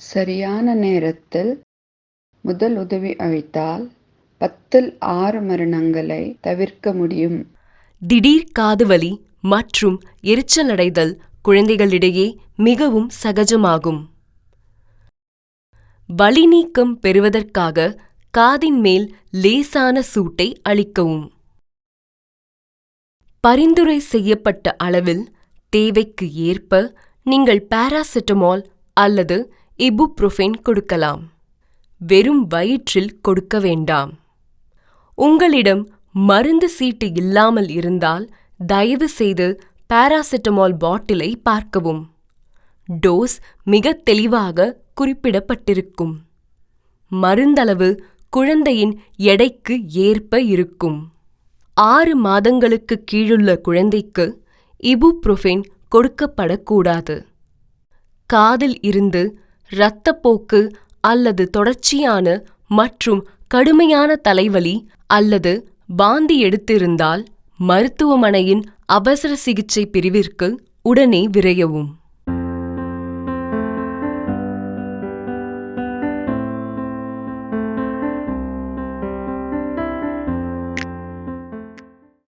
சரியான நேரத்தில் முதல் உதவி அளித்தால் பத்தில் ஆறு மரணங்களை தவிர்க்க முடியும். திடீர் காதுவலி மற்றும் எரிச்சலடைதல் குழந்தைகளிடையே மிகவும் சகஜமாகும். வலி நீக்கம் பெறுவதற்காக காதின் மேல் லேசான சூட்டை அளிக்கவும். பரிந்துரை செய்யப்பட்ட அளவில் தேவைக்கு ஏற்ப நீங்கள் பாராசிட்டமால் அல்லது இபுப்ரோஃபென் கொடுக்கலாம். வெறும் வயிற்றில் கொடுக்க வேண்டாம். உங்களிடம் மருந்து சீட்டு இல்லாமல் இருந்தால் தயவு செய்து பாராசிட்டமால் பாட்டிலை பார்க்கவும். டோஸ் மிக தெளிவாக குறிப்பிடப்பட்டிருக்கும். மருந்தளவு குழந்தையின் எடைக்கு ஏற்ப இருக்கும். ஆறு மாதங்களுக்கு கீழுள்ள குழந்தைக்கு இபுப்ரோஃபென் கொடுக்கப்படக்கூடாது. காதில் இருந்து இரத்தப்போக்கு அல்லது தொடர்ச்சியான மற்றும் கடுமையான தலைவலி அல்லது வாந்தி எடுத்திருந்தால் மருத்துவமனையின் அவசர சிகிச்சை பிரிவிற்கு உடனே விரையவும்.